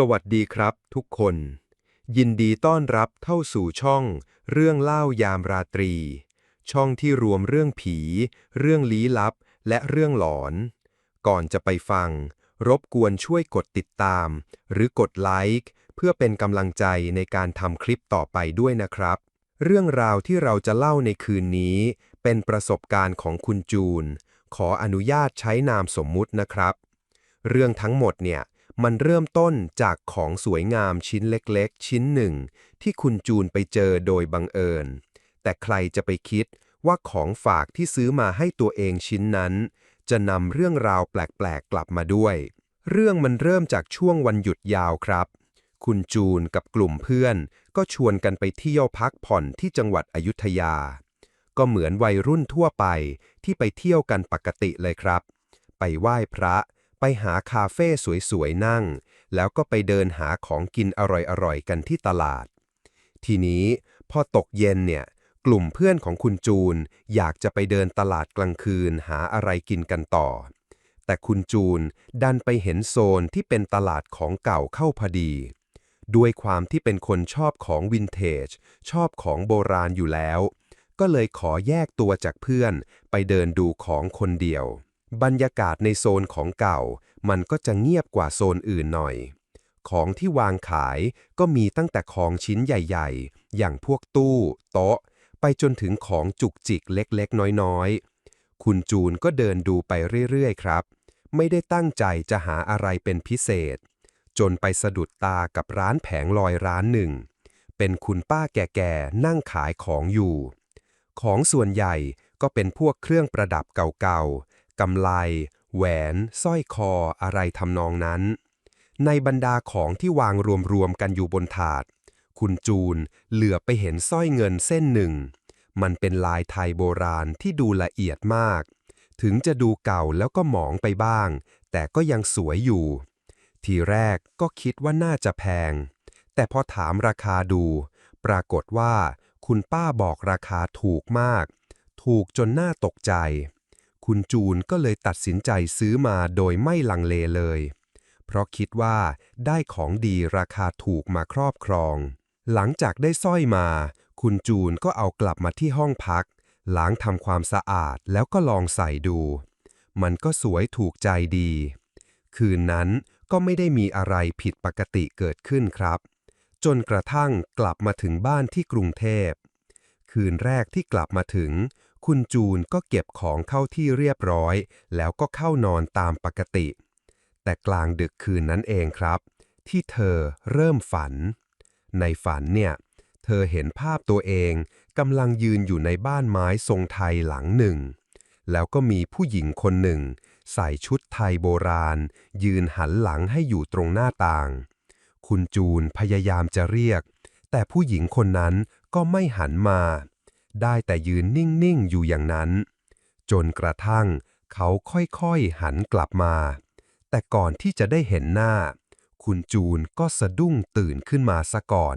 สวัสดีครับทุกคน ยินดีต้อนรับเข้าสู่ช่อง เรื่องเล่ายามราตรี ช่องที่รวมเรื่องผี เรื่องลี้ลับ และเรื่องหลอน ก่อนจะไปฟัง รบกวนช่วยกดติดตาม หรือกดไลค์เพื่อเป็นกำลังใจในการทำคลิปต่อไปด้วยนะครับ เรื่องราวที่เราจะเล่าในคืนนี้ เป็นประสบการณ์ของคุณจูน ขออนุญาตใช้นามสมมุตินะครับ เรื่องทั้งหมดเนี่ย มันเริ่มต้นจากของสวยงามชิ้นเล็กๆ ชิ้นหนึ่ง ที่คุณจูนไปเจอโดยบังเอิญ แต่ใครจะไปคิดว่าของฝากที่ซื้อมาให้ตัวเองชิ้นนั้น จะนำเรื่องราวแปลกๆ กลับมาด้วย เรื่องมันเริ่มจากช่วงวันหยุดยาวครับ คุณจูนกับกลุ่มเพื่อน ก็ชวนกันไปเที่ยวพักผ่อนที่จังหวัดอยุธยา ก็เหมือนวัยรุ่นทั่วไปที่ไปเที่ยวกันปกติเลยครับ ไปไหว้พระ ไปหาคาเฟ่สวยๆนั่ง แล้วก็ไปเดินหาของกินอร่อยๆกันที่ตลาด ทีนี้พอตกเย็นเนี่ย กลุ่มเพื่อนของคุณจูน อยากจะไปเดินตลาดกลางคืนหาอะไรกินกันต่อ แต่คุณจูนดันไปเห็นโซนที่เป็นตลาดของเก่าเข้าพอดี ด้วยความที่เป็นคนชอบของวินเทจ ชอบของโบราณอยู่แล้ว ก็เลยขอแยกตัวจากเพื่อนไปเดินดูของคนเดียว บรรยากาศในโซนของเก่า มันก็จะเงียบกว่าโซนอื่นหน่อย ของที่วางขายก็มีตั้งแต่ของชิ้นใหญ่ ๆ อย่างพวกตู้ โต๊ะ ไปจนถึงของจุกจิกเล็กๆ น้อยๆ คุณจูนก็เดินดูไปเรื่อยๆ ครับ ไม่ได้ตั้งใจจะหาอะไรเป็นพิเศษ จนไปสะดุดตากับร้านแผงลอยร้านหนึ่ง เป็นคุณป้าแก่ๆ นั่งขายของอยู่ ของส่วนใหญ่ก็เป็นพวกเครื่องประดับเก่าๆ กำไล แหวน สร้อยคออะไรทำนองนั้น ในบรรดาของที่วางรวมๆกันอยู่บนถาด คุณจูนเหลือไปเห็นสร้อยเงินเส้นหนึ่ง มันเป็นลายไทยโบราณที่ดูละเอียดมาก ถึงจะดูเก่าแล้วก็หมองไปบ้าง แต่ก็ยังสวยอยู่ ทีแรกก็คิดว่าน่าจะแพง แต่พอถามราคาดู ปรากฏว่าคุณป้าบอกราคาถูกมาก ถูกจนน่าตกใจ คุณจูนก็เลยตัดสินใจซื้อมาโดยไม่ลังเลเลย เพราะคิดว่าได้ของดีราคาถูกมาครอบครอง หลังจากได้สร้อยมา คุณจูนก็เอากลับมาที่ห้องพัก ล้างทำความสะอาดแล้วก็ลองใส่ดู มันก็สวยถูกใจดี คืนนั้นก็ไม่ได้มีอะไรผิดปกติเกิดขึ้นครับ จนกระทั่งกลับมาถึงบ้านที่กรุงเทพ คืนแรกที่กลับมาถึง คุณจูนก็เก็บของเข้าที่เรียบร้อย แล้วก็เข้านอนตามปกติ แต่กลางดึกคืนนั้นเองครับ ที่เธอเริ่มฝัน ในฝันเนี่ย เธอเห็นภาพตัวเองกำลังยืนอยู่ในบ้านไม้ทรงไทยหลังหนึ่ง แล้วก็มีผู้หญิงคนหนึ่ง ใส่ชุดไทยโบราณ ยืนหันหลังให้อยู่ตรงหน้าต่าง คุณจูนพยายามจะเรียก แต่ผู้หญิงคนนั้นก็ไม่หันมา ได้แต่ยืนนิ่ง ๆ อยู่อย่างนั้น จนกระทั่งเขาค่อย ๆ หันกลับมา แต่ก่อนที่จะได้เห็นหน้า คุณจูนก็สะดุ้งตื่นขึ้นมาซะก่อน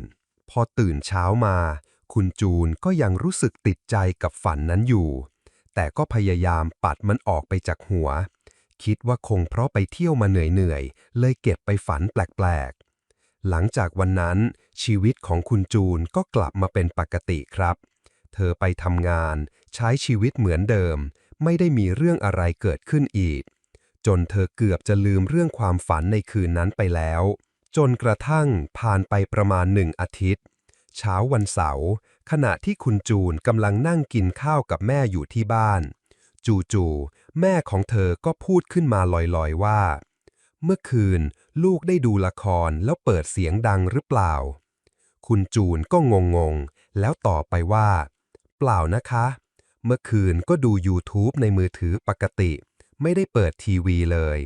พอตื่นเช้ามา คุณจูนก็ยังรู้สึกติดใจกับฝันนั้นอยู่ แต่ก็พยายามปัดมันออกไปจากหัว คิดว่าคงเพราะไปเที่ยวมาเหนื่อย ๆ เลยเก็บไปฝันแปลก ๆ หลังจากวันนั้นชีวิตของคุณจูนก็กลับมาเป็นปกติครับ เธอไปทำงาน ใช้ชีวิตเหมือนเดิม ไม่ได้มีเรื่องอะไรเกิดขึ้นอีก จนเธอเกือบจะลืมเรื่องความฝันในคืนนั้นไปแล้ว จนกระทั่งผ่านไปประมาณหนึ่งอาทิตย์ เช้าวันเสาร์ขณะที่คุณจูนกำลังนั่งกินข้าวกับแม่อยู่ที่บ้าน จู่ๆแม่ของเธอก็พูดขึ้นมาลอยๆว่า เมื่อคืนลูกได้ดูละครแล้วเปิดเสียงดังหรือเปล่า คุณจูนก็งงๆ แล้วตอบไปว่า เปล่านะคะ เมื่อคืนก็ดู YouTube ในมือถือปกติ ไม่ได้เปิดทีวีเลย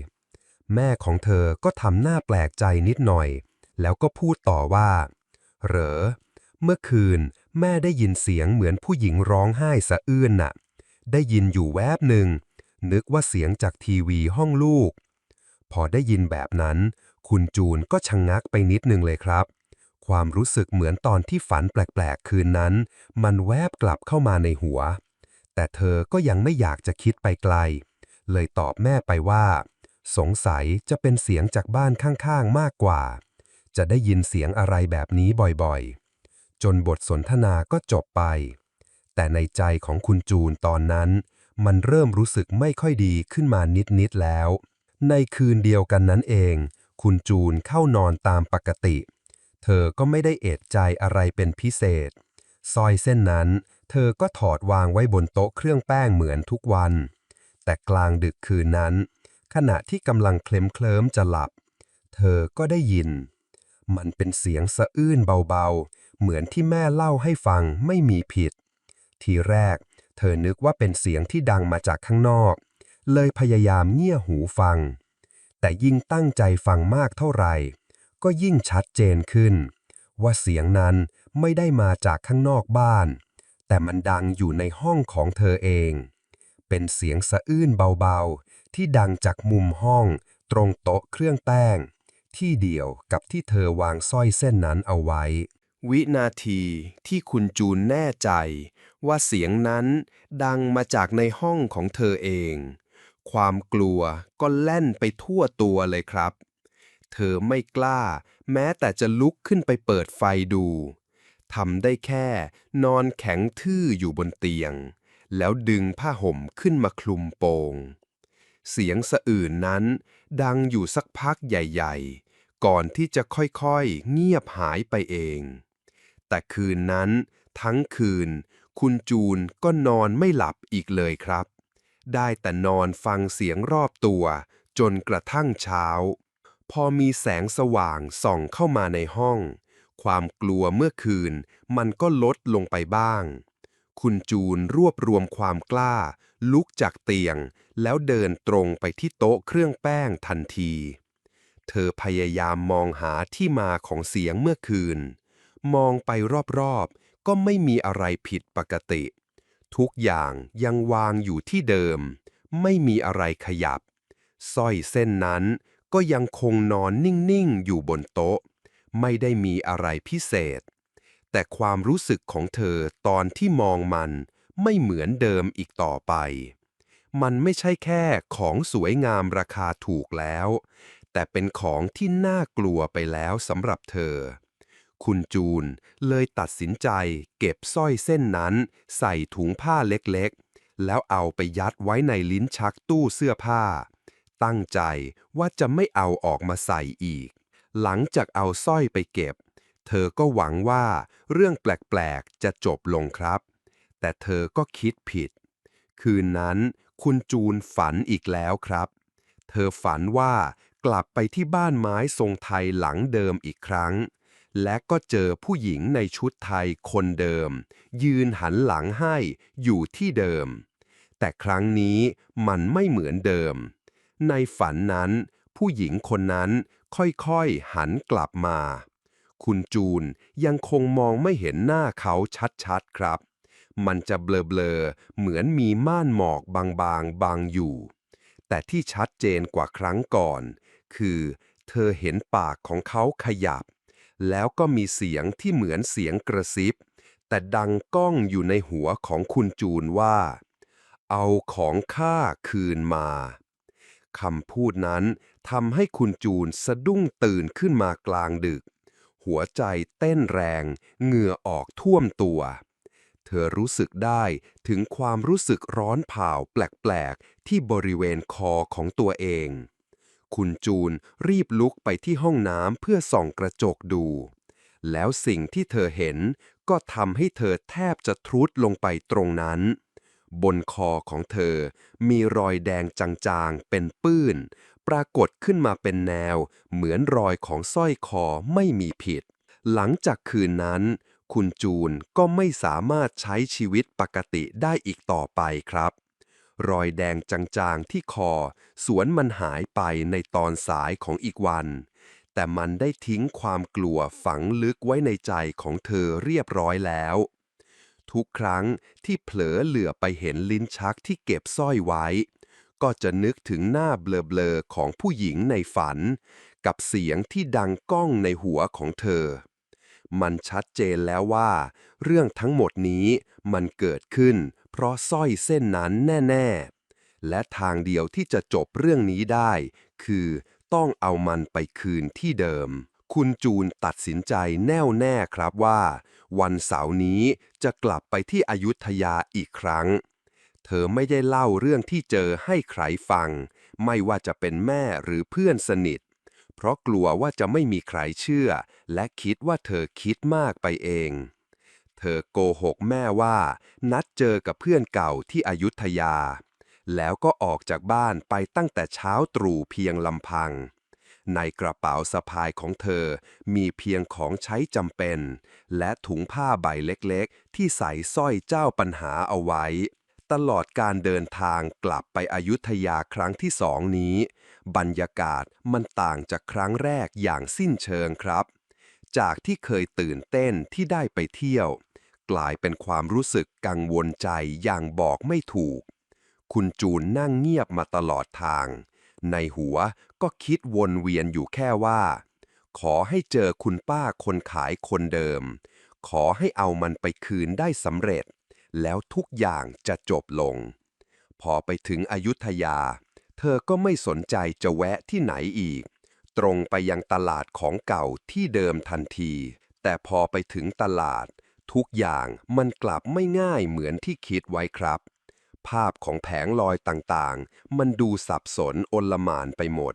แม่ของเธอก็ทำหน้าแปลกใจนิดหน่อย แล้วก็พูดต่อว่า เหรอ เมื่อคืนแม่ได้ยินเสียงเหมือนผู้หญิงร้องไห้สะอื้นน่ะ ได้ยินอยู่แวบหนึ่ง นึกว่าเสียงจากทีวีห้องลูก พอได้ยินแบบนั้น คุณจูนก็ชะงงักไปนิดนึงเลยครับ ความรู้สึกเหมือนตอนที่ฝันแปลกๆ คืนนั้น มันแวบกลับเข้ามาในหัว แต่เธอก็ยังไม่อยากจะคิดไปไกล เลยตอบแม่ไปว่า สงสัยจะเป็นเสียงจากบ้านข้างๆ มากกว่า จะได้ยินเสียงอะไรแบบนี้บ่อยๆ จนบทสนทนาก็จบไป แต่ในใจของคุณจูนตอนนั้น มันเริ่มรู้สึกไม่ค่อยดีขึ้นมานิดๆแล้ว ในคืนเดียวกันนั้นเอง คุณจูนเข้านอนตามปกติ เธอก็ไม่ได้เอะใจอะไรเป็นพิเศษสร้อยเส้นนั้น เธอก็ถอดวางไว้บนโต๊ะเครื่องแป้งเหมือนทุกวัน แต่กลางดึกคืนนั้น ขณะที่กำลังเคลิ้มเคลิ้มจะหลับ เธอก็ได้ยิน มันเป็นเสียงสะอื้นเบาๆ เหมือนที่แม่เล่าให้ฟังไม่มีผิด ทีแรก เธอนึกว่าเป็นเสียงที่ดังมาจากข้างนอก เลยพยายามเงี่ยหูฟัง แต่ยิ่งตั้งใจฟังมากเท่าไหร่ ก็ยิ่งชัดเจนขึ้น ว่าเสียงนั้นไม่ได้มาจากข้างนอกบ้าน แต่มันดังอยู่ในห้องของเธอเอง เป็นเสียงสะอื้นเบาๆ ที่ดังจากมุมห้องตรงโต๊ะเครื่องแป้ง ที่เดียวกับที่เธอวางสร้อยเส้นนั้นเอาไว้ วินาทีที่คุณจูนแน่ใจ ว่าเสียงนั้นดังมาจากในห้องของเธอเอง ความกลัวก็แล่นไปทั่วตัวเลยครับ เธอไม่กล้า แม้แต่จะลุกขึ้นไปเปิดไฟดูทำได้แค่ นอนแข็งทื่ออยู่บนเตียง แล้วดึงผ้าห่มขึ้นมาคลุมโปง เสียงสะอื่นนั้น ดังอยู่สักพักใหญ่ๆ ก่อนที่จะค่อยๆ เงียบหายไปเอง แต่คืนนั้น ทั้งคืน คุณจูนก็นอนไม่หลับอีกเลยครับ ได้แต่นอนฟังเสียงรอบตัว จนกระทั่งเช้า พอมีแสงสว่างส่องเข้ามาในห้อง ความกลัวเมื่อคืนมันก็ลดลงไปบ้าง คุณจูนรวบรวมความกล้า ลุกจากเตียง แล้วเดินตรงไปที่โต๊ะเครื่องแป้งทันที เธอพยายามมองหาที่มาของเสียงเมื่อคืน มองไปรอบๆ ก็ไม่มีอะไรผิดปกติ ทุกอย่างยังวางอยู่ที่เดิม ไม่มีอะไรขยับสร้อยเส้นนั้น ก็ยังคงนอนนิ่ง ๆ อยู่บนโต๊ะ ไม่ได้มีอะไรพิเศษ แต่ความรู้สึกของเธอตอนที่มองมันไม่เหมือนเดิมอีกต่อไป มันไม่ใช่แค่ของสวยงามราคาถูกแล้ว แต่เป็นของที่น่ากลัวไปแล้วสำหรับเธอ คุณจูนเลยตัดสินใจเก็บสร้อยเส้นนั้นใส่ถุงผ้าเล็กๆ แล้วเอาไปยัดไว้ในลิ้นชักตู้เสื้อผ้า ตั้งใจว่าจะไม่เอาออกมาใส่อีก หลังจากเอาสร้อยไปเก็บ เธอก็หวังว่าเรื่องแปลกๆ จะจบลงครับ แต่เธอก็คิดผิด คืนนั้นคุณจูนฝันอีกแล้วครับ เธอฝันว่ากลับไปที่บ้านไม้ทรงไทยหลังเดิมอีกครั้ง และก็เจอผู้หญิงในชุดไทยคนเดิม ยืนหันหลังให้อยู่ที่เดิม แต่ครั้งนี้มันไม่เหมือนเดิม ในฝันนั้น ผู้หญิงคนนั้นค่อยๆหันกลับมา คุณจูนยังคงมองไม่เห็นหน้าเขาชัดๆครับ มันจะเบลอๆ เหมือนมีม่านหมอกบางๆบางอยู่ แต่ที่ชัดเจนกว่าครั้งก่อน คือเธอเห็นปากของเขาขยับ แล้วก็มีเสียงที่เหมือนเสียงกระซิบ แต่ดังก้องอยู่ในหัวของคุณจูนว่า เอาของข้าคืนมา คำพูดนั้นทำให้คุณจูนสะดุ้งตื่นขึ้นมากลางดึก หัวใจเต้นแรง เหงื่อออกท่วมตัว เธอรู้สึกได้ถึงความรู้สึกร้อนเผาแปลกๆ ที่บริเวณคอของตัวเอง คุณจูนรีบลุกไปที่ห้องน้ำเพื่อส่องกระจกดู แล้วสิ่งที่เธอเห็นก็ทำให้เธอแทบจะทรุดลงไปตรงนั้น บนคอของเธอ มีรอยแดงจางๆ เป็นปื้น ปรากฏขึ้นมาเป็นแนว เหมือนรอยของสร้อยคอไม่มีผิด หลังจากคืนนั้น คุณจูนก็ไม่สามารถใช้ชีวิตปกติได้อีกต่อไปครับ รอยแดงจางๆที่คอ สวนมันหายไปในตอนสายของอีกวัน แต่มันได้ทิ้งความกลัวฝังลึกไว้ในใจของเธอเรียบร้อยแล้ว ทุกครั้งที่เผลอเหลือไปเห็นลิ้นชักที่เก็บสร้อยไว้ ก็จะนึกถึงหน้าเบลอๆของผู้หญิงในฝัน กับเสียงที่ดังก้องในหัวของเธอ มันชัดเจนแล้วว่า เรื่องทั้งหมดนี้มันเกิดขึ้น เพราะสร้อยเส้นนั้นแน่ ๆ และทางเดียวที่จะจบเรื่องนี้ได้ คือต้องเอามันไปคืนที่เดิม คุณจูนตัดสินใจแน่วแน่ครับว่า วันเสาร์นี้จะกลับไปที่อยุธยาอีกครั้ง เธอไม่ได้เล่าเรื่องที่เจอให้ใครฟัง ไม่ว่าจะเป็นแม่หรือเพื่อนสนิท เพราะกลัวว่าจะไม่มีใครเชื่อ และคิดว่าเธอคิดมากไปเอง เธอโกหกแม่ว่า นัดเจอกับเพื่อนเก่าที่อยุธยา แล้วก็ออกจากบ้านไปตั้งแต่เช้าตรู่เพียงลำพัง ในกระเป๋าสะพายของเธอ มีเพียงของใช้จำเป็น และถุงผ้าใบเล็กๆ ที่ใส่สร้อยเจ้าปัญหาเอาไว้ ตลอดการเดินทางกลับไปอยุธยาครั้งที่สองนี้ บรรยากาศมันต่างจากครั้งแรกอย่างสิ้นเชิงครับ จากที่เคยตื่นเต้นที่ได้ไปเที่ยว กลายเป็นความรู้สึกกังวลใจอย่างบอกไม่ถูก คุณจูนนั่งเงียบมาตลอดทางในหัว ก็คิดวนเวียนอยู่แค่ว่า ขอให้เจอคุณป้าคนขายคนเดิม ขอให้เอามันไปคืนได้สำเร็จ แล้วทุกอย่างจะจบลง พอไปถึงอยุธยา เธอก็ไม่สนใจจะแวะที่ไหนอีก ตรงไปยังตลาดของเก่าที่เดิมทันที แต่พอไปถึงตลาด ทุกอย่างมันกลับไม่ง่ายเหมือนที่คิดไว้ครับภาพของแผงลอยต่างๆ มันดูสับสนอลหมานไปหมด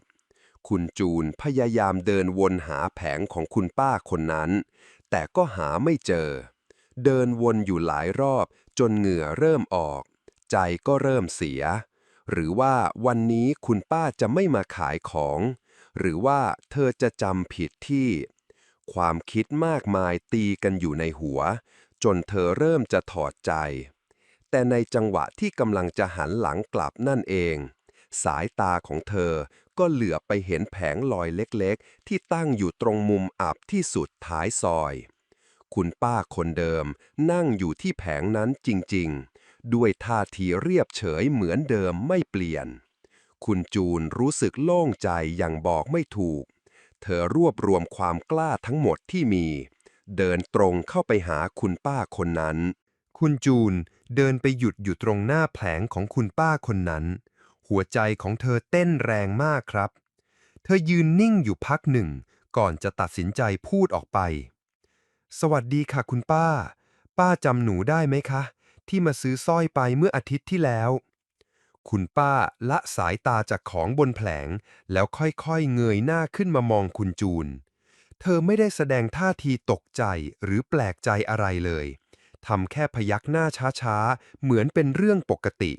คุณจูนพยายามเดินวนหาแผงของคุณป้าคนนั้น แต่ก็หาไม่เจอ เดินวนอยู่หลายรอบจนเหงื่อเริ่มออก ใจก็เริ่มเสีย หรือว่าวันนี้คุณป้าจะไม่มาขายของ หรือว่าเธอจะจำผิดที่ ความคิดมากมายตีกันอยู่ในหัว จนเธอเริ่มจะถอดใจ แต่ในจังหวะที่กำลังจะหันหลังกลับนั่นเอง สายตาของเธอก็เหลือไปเห็นแผงลอยเล็กๆ ที่ตั้งอยู่ตรงมุมอับที่สุดท้ายซอย คุณป้าคนเดิมนั่งอยู่ที่แผงนั้นจริงๆ ด้วยท่าทีเรียบเฉยเหมือนเดิมไม่เปลี่ยน คุณจูนรู้สึกโล่งใจอย่างบอกไม่ถูก เธอรวบรวมความกล้าทั้งหมดที่มี เดินตรงเข้าไปหาคุณป้าคนนั้น คุณจูนเดินไปหยุดอยู่ตรงหน้าแผงของคุณป้าคนนั้น หัวใจของเธอเต้นแรงมากครับ เธอยืนนิ่งอยู่พักหนึ่ง ก่อนจะตัดสินใจพูดออกไป สวัสดีค่ะคุณป้า ป้าจำหนูได้ไหมคะ ที่มาซื้อสร้อยไปเมื่ออาทิตย์ที่แล้ว คุณป้าละสายตาจากของบนแผลง แล้วค่อยๆเงยหน้าขึ้นมามองคุณจูน เธอไม่ได้แสดงท่าทีตกใจหรือแปลกใจอะไรเลยทำแค่พยักหน้าช้าๆ เหมือนเป็นเรื่องปกติ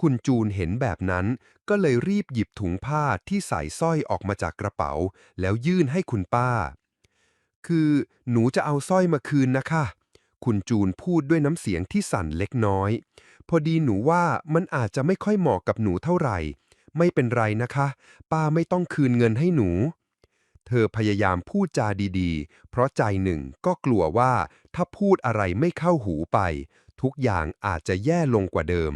คุณจูนเห็นแบบนั้น ก็เลยรีบหยิบถุงผ้าที่ใส่สร้อยออกมาจากกระเป๋า แล้วยื่นให้คุณป้า คือหนูจะเอาสร้อยมาคืนนะคะ คุณจูนพูดด้วยน้ำเสียงที่สั่นเล็กน้อย พอดีหนูว่ามันอาจจะไม่ค่อยเหมาะกับหนูเท่าไหร่ ไม่เป็นไรนะคะ ป้าไม่ต้องคืนเงินให้หนู เธอพยายามพูดจาดีๆ เพราะใจหนึ่งก็กลัวว่าถ้าพูดอะไรไม่เข้าหูไป ทุกอย่างอาจจะแย่ลงกว่าเดิม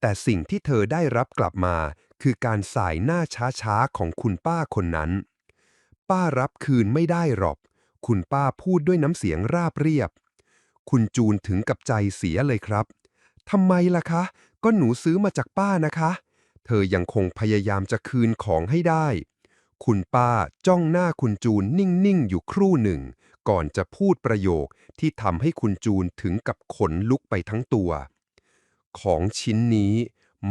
แต่สิ่งที่เธอได้รับกลับมา คือการสายหน้าช้าๆของคุณป้าคนนั้น ป้ารับคืนไม่ได้หรอก คุณป้าพูดด้วยน้ำเสียงราบเรียบ คุณจูนถึงกับใจเสียเลยครับทำไมล่ะคะ ก็หนูซื้อมาจากป้านะคะ เธอยังคงพยายามจะคืนของให้ได้ คุณป้าจ้องหน้าคุณจูนนิ่ง ๆ อยู่ครู่หนึ่ง ก่อนจะพูดประโยคที่ทำให้คุณจูนถึงกับขนลุกไปทั้งตัว ของชิ้นนี้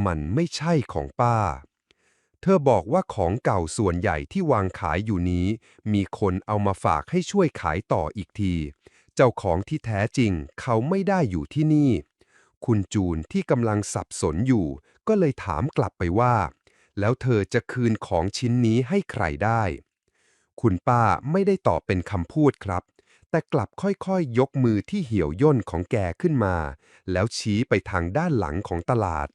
มันไม่ใช่ของป้า เธอบอกว่าของเก่าส่วนใหญ่ที่วางขายอยู่นี้ มีคนเอามาฝากให้ช่วยขายต่ออีกที เจ้าของที่แท้จริงเขาไม่ได้อยู่ที่นี่ คุณจูนที่กำลังสับสนอยู่ ก็เลยถามกลับไปว่า แล้วเธอจะคืนของชิ้นนี้ให้ใครได้ คุณป้าไม่ได้ตอบเป็นคำพูดครับ แต่กลับค่อยๆยกมือที่เหี่ยวย่นของแกขึ้นมา แล้วชี้ไปทางด้านหลังของตลาด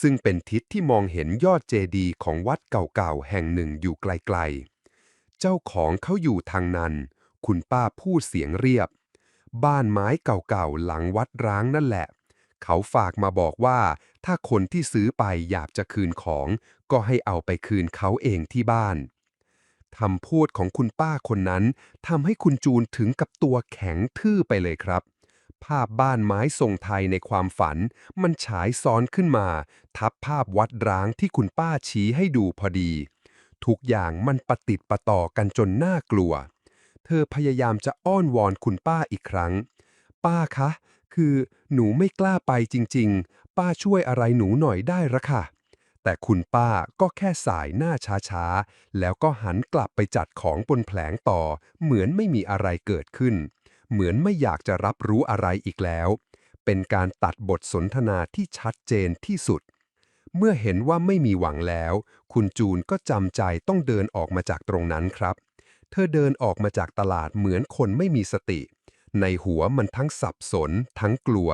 ซึ่งเป็นทิศที่มองเห็นยอดเจดีย์ของวัดเก่าๆแห่งหนึ่งอยู่ไกลๆ เจ้าของเขาอยู่ทางนั้น คุณป้าพูดเสียงเรียบ บ้านไม้เก่าๆหลังวัดร้างนั่นแหละ เขาฝากมาบอกว่า ถ้าคนที่ซื้อไปอยากจะคืนของ ก็ให้เอาไปคืนเขาเองที่บ้าน คำพูดของคุณป้าคนนั้นทำให้คุณจูนถึงกับตัวแข็งทื่อไปเลยครับ ภาพบ้านไม้ทรงไทยในความฝัน มันฉายซ้อนขึ้นมา ทับภาพวัดร้างที่คุณป้าชี้ให้ดูพอดี ทุกอย่างมันปะติดปะต่อกันจนน่ากลัว เธอพยายามจะอ้อนวอนคุณป้าอีกครั้ง ป้าคะ คือหนูไม่กล้าไปจริง ๆ ป้าช่วยอะไรหนูหน่อยได้ละค่ะ แต่คุณป้าก็แค่สายหน้าช้าๆ แล้วก็หันกลับไปจัดของบนแผลงต่อ เหมือนไม่มีอะไรเกิดขึ้น เหมือนไม่อยากจะรับรู้อะไรอีกแล้ว เป็นการตัดบทสนทนาที่ชัดเจนที่สุด เมื่อเห็นว่าไม่มีหวังแล้ว คุณจูนก็จำใจต้องเดินออกมาจากตรงนั้นครับ เธอเดินออกมาจากตลาดเหมือนคนไม่มีสติ ในหัวมันทั้งสับสน ทั้งกลัว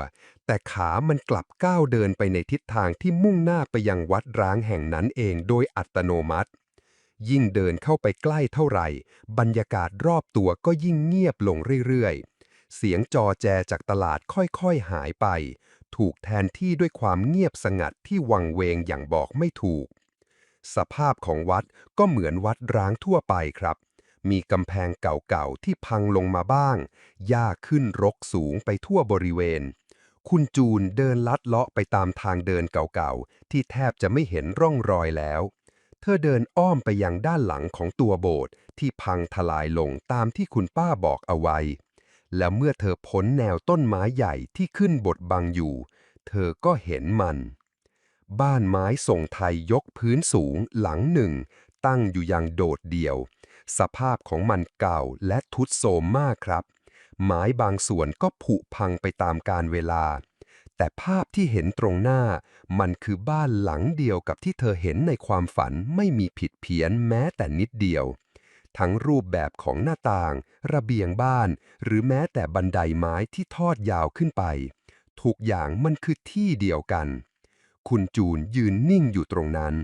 แต่ขามันกลับก้าวเดินไปในทิศทางที่มุ่งหน้าไปยังวัดร้างแห่งนั้นเองโดยอัตโนมัติ ยิ่งเดินเข้าไปใกล้เท่าไหร่ บรรยากาศรอบตัวก็ยิ่งเงียบลงเรื่อยๆ เสียงจอแจจากตลาดค่อยๆหายไป ถูกแทนที่ด้วยความเงียบสงัดที่วังเวงอย่างบอกไม่ถูก สภาพของวัดก็เหมือนวัดร้างทั่วไปครับ มีกำแพงเก่าๆ ที่พังลงมาบ้าง หญ้าขึ้นรกสูงไปทั่วบริเวณ คุณจูนเดินลัดเลาะไปตามทางเดินเก่าๆ ที่แทบจะไม่เห็นร่องรอยแล้ว เธอเดินอ้อมไปยังด้านหลังของตัวโบสถ์ที่พังทลายลงตามที่คุณป้าบอกเอาไว้ และเมื่อเธอพ้นแนวต้นไม้ใหญ่ที่ขึ้นบดบังอยู่ เธอก็เห็นมัน บ้านไม้ทรงไทยยกพื้นสูงหลังหนึ่ง ตั้งอยู่อย่างโดดเดี่ยว สภาพของมันเก่าและทุดโทรมมากครับ ไม้บางส่วนก็ผุพังไปตามกาลเวลา แต่ภาพที่เห็นตรงหน้า มันคือบ้านหลังเดียวกับที่เธอเห็นในความฝันไม่มีผิดเพี้ยนแม้แต่นิดเดียว ทั้งรูปแบบของหน้าต่าง ระเบียงบ้าน หรือแม้แต่บันไดไม้ที่ทอดยาวขึ้นไป ทุกอย่างมันคือที่เดียวกัน คุณจูนยืนนิ่งอยู่ตรงนั้น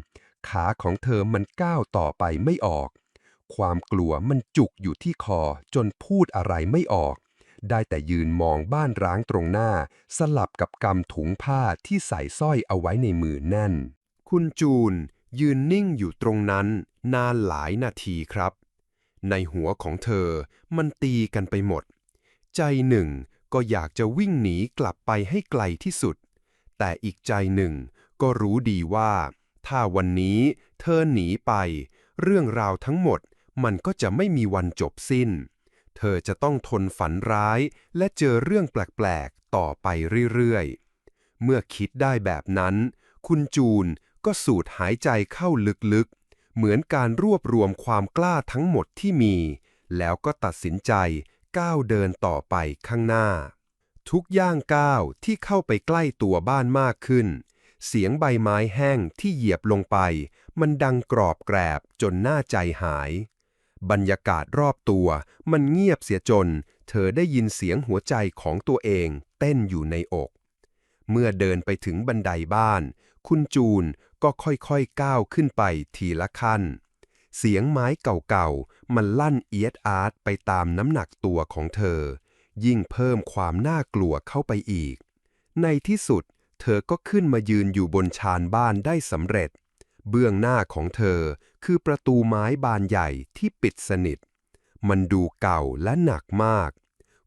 ขาของเธอมันก้าวต่อไปไม่ออก ความกลัวมันจุกอยู่ที่คอจนพูดอะไรไม่ออก ได้แต่ยืนมองบ้านร้างตรงหน้า สลับกับกำถุงผ้าที่ใส่สร้อยเอาไว้ในมือแน่น คุณจูนยืนนิ่งอยู่ตรงนั้น นานหลายนาทีครับ ในหัวของเธอมันตีกันไปหมด ใจหนึ่งก็อยากจะวิ่งหนีกลับไปให้ไกลที่สุด แต่อีกใจหนึ่งก็รู้ดีว่า ถ้าวันนี้เธอหนีไป เรื่องราวทั้งหมด มันก็จะไม่มีวันจบสิ้น เธอจะต้องทนฝันร้ายและเจอเรื่องแปลกๆ ต่อไปเรื่อยๆ เมื่อคิดได้แบบนั้น คุณจูนก็สูดหายใจเข้าลึกๆ เหมือนการรวบรวมความกล้าทั้งหมดที่มี แล้วก็ตัดสินใจก้าวเดินต่อไปข้างหน้า ทุกย่างก้าวที่เข้าไปใกล้ตัวบ้านมากขึ้น เสียงใบไม้แห้งที่เหยียบลงไป มันดังกรอบแกรบจนหน้าใจหาย บรรยากาศรอบตัว มันเงียบเสียจน เธอได้ยินเสียงหัวใจของตัวเองเต้นอยู่ในอก เมื่อเดินไปถึงบันไดบ้าน คุณจูนก็ค่อยๆก้าวขึ้นไปทีละขั้น เสียงไม้เก่าๆ มันลั่นเอียดอาร์ตไปตามน้ำหนักตัวของเธอ ยิ่งเพิ่มความน่ากลัวเข้าไปอีก ในที่สุด เธอก็ขึ้นมายืนอยู่บนชานบ้านได้สำเร็จ เบื้องหน้าของเธอ คือประตูไม้บานใหญ่ที่ปิดสนิท มันดูเก่าและหนักมาก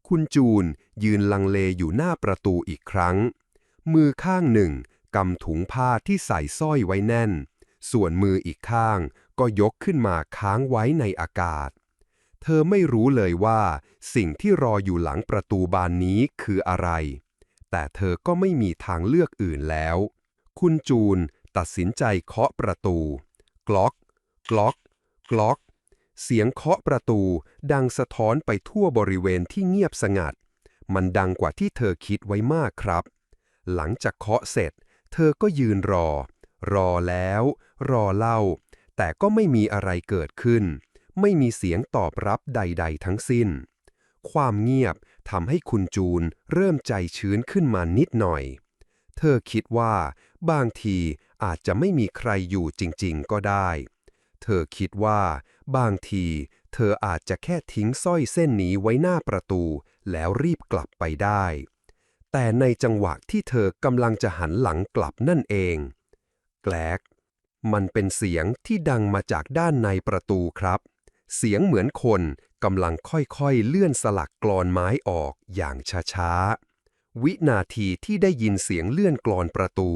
คุณจูนยืนลังเลอยู่หน้าประตูอีกครั้ง มือข้างหนึ่งกำถุงผ้าที่ใส่สร้อยไว้แน่น ส่วนมืออีกข้างก็ยกขึ้นมาค้างไว้ในอากาศ เธอไม่รู้เลยว่า สิ่งที่รออยู่หลังประตูบานนี้คืออะไร แต่เธอก็ไม่มีทางเลือกอื่นแล้ว คุณจูนตัดสินใจเคาะประตู กล็อก กล็อกกล็อกเสียงเคาะประตู ดังสะท้อนไปทั่วบริเวณที่เงียบสงัด มันดังกว่าที่เธอคิดไว้มากครับ หลังจากเคาะเสร็จ เธอก็ยืนรอ รอแล้ว รอเล่า แต่ก็ไม่มีอะไรเกิดขึ้น ไม่มีเสียงตอบรับใด ๆ ทั้งสิ้น ความเงียบทำให้คุณจูนเริ่มใจชื้นขึ้นมานิดหน่อย เธอคิดว่า บางทีอาจจะไม่มีใครอยู่จริง ๆ ก็ได้ เธอคิดว่า บางที เธออาจจะแค่ทิ้งสร้อยเส้นนี้ไว้หน้าประตู แล้วรีบกลับไปได้ แต่ในจังหวะที่เธอกำลังจะหันหลังกลับนั่นเอง แกลก มันเป็นเสียงที่ดังมาจากด้านในประตูครับ เสียงเหมือนคนกำลังค่อยๆ เลื่อนสลักกลอนไม้ออกอย่างช้าๆ วินาทีที่ได้ยินเสียงเลื่อนกลอนประตู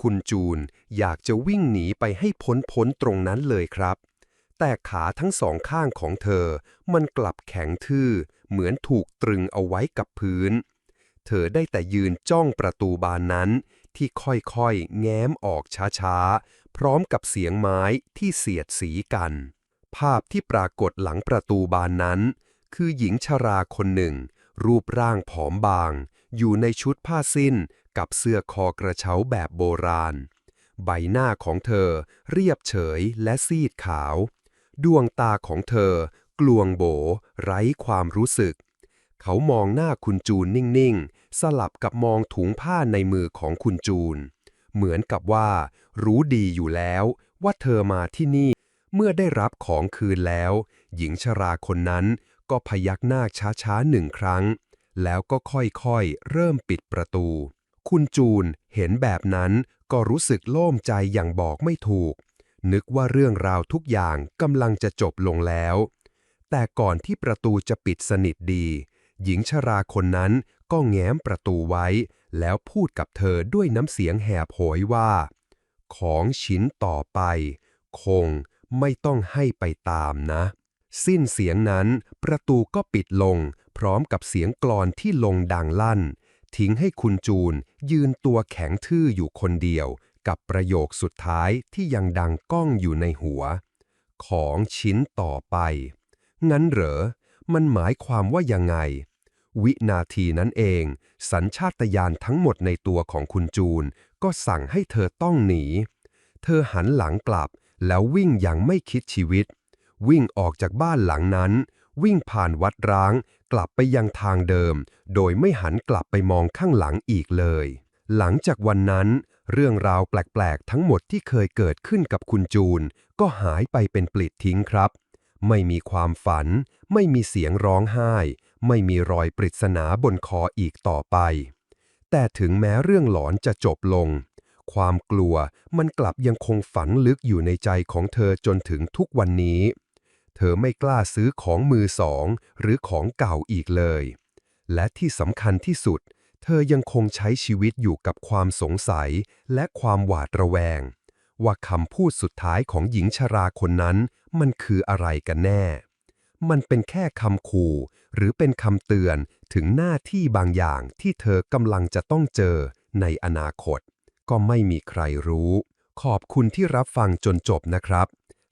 คุณจูนอยากจะวิ่งหนีไปให้พ้นพ้นๆตรงนั้นเลยครับ แต่ขาทั้งสองข้างของเธอ มันกลับแข็งทื่อ เหมือนถูกตรึงเอาไว้กับพื้น เธอได้แต่ยืนจ้องประตูบานนั้น ที่ค่อยๆ แง้มออกช้าๆ พร้อมกับเสียงไม้ที่เสียดสีกัน ภาพที่ปรากฏหลังประตูบานนั้น คือหญิงชราคนหนึ่ง รูปร่างผอมบาง อยู่ในชุดผ้าสิ้น กับเสื้อคอกระเช้าแบบโบราณ ใบหน้าของเธอเรียบเฉยและซีดขาว ดวงตาของเธอกลวงโบ ไร้ความรู้สึก เขามองหน้าคุณจูนนิ่งๆ สลับกับมองถุงผ้าในมือของคุณจูน เหมือนกับว่า รู้ดีอยู่แล้วว่าเธอมาที่นี่ เมื่อได้รับของคืนแล้ว หญิงชราคนนั้นก็พยักหน้าช้าๆหนึ่งครั้ง แล้วก็ค่อยๆ เริ่มปิดประตู คุณจูนเห็นแบบนั้นก็รู้สึกโล่งใจอย่างบอกไม่ถูก นึกว่าเรื่องราวทุกอย่างกำลังจะจบลงแล้ว แต่ก่อนที่ประตูจะปิดสนิทดี หญิงชราคนนั้นก็แง้มประตูไว้ แล้วพูดกับเธอด้วยน้ำเสียงแหบโหยว่า ของชิ้นต่อไป คงไม่ต้องให้ไปตามนะ สิ้นเสียงนั้น ประตูก็ปิดลง พร้อมกับเสียงกลอนที่ลงดังลั่น ทิ้งให้คุณจูนยืนตัวแข็งทื่ออยู่คนเดียว กับประโยคสุดท้ายที่ยังดังก้องอยู่ในหัว ของชิ้นต่อไป งั้นเหรอ มันหมายความว่ายังไง วินาทีนั้นเอง สัญชาตญาณทั้งหมดในตัวของคุณจูน ก็สั่งให้เธอต้องหนี เธอหันหลังกลับแล้ววิ่งอย่างไม่คิดชีวิต วิ่งออกจากบ้านหลังนั้น วิ่งผ่านวัดร้าง กลับไปยังทางเดิม โดยไม่หันกลับไปมองข้างหลังอีกเลย หลังจากวันนั้น เรื่องราวแปลกๆ ทั้งหมดที่เคยเกิดขึ้นกับคุณจูน ก็หายไปเป็นปลิดทิ้งครับ ไม่มีความฝัน ไม่มีเสียงร้องไห้ ไม่มีรอยปริศนาบนคออีกต่อไป แต่ถึงแม้เรื่องหลอนจะจบลง ความกลัวมันกลับยังคงฝังลึกอยู่ในใจของเธอจนถึงทุกวันนี้ เธอไม่กล้าซื้อของมือสอง หรือของเก่าอีกเลย และที่สำคัญที่สุด เธอยังคงใช้ชีวิตอยู่กับความสงสัยและความหวาดระแวง ว่าคำพูดสุดท้ายของหญิงชราคนนั้น มันคืออะไรกันแน่ มันเป็นแค่คำขู่ หรือเป็นคำเตือนถึงหน้าที่บางอย่างที่เธอกำลังจะต้องเจอในอนาคต ก็ไม่มีใครรู้ ขอบคุณที่รับฟังจนจบนะครับ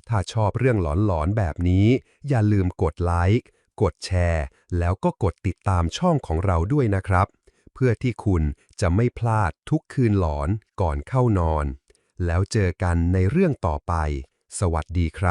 ถ้าชอบเรื่องหลอนๆแบบนี้ อย่าลืมกดไลค์ กดแชร์ แล้วก็กดติดตามช่องของเราด้วยนะครับ เพื่อที่คุณจะไม่พลาดทุกคืนหลอนก่อนเข้านอน แล้วเจอกันในเรื่องต่อไป สวัสดีครับ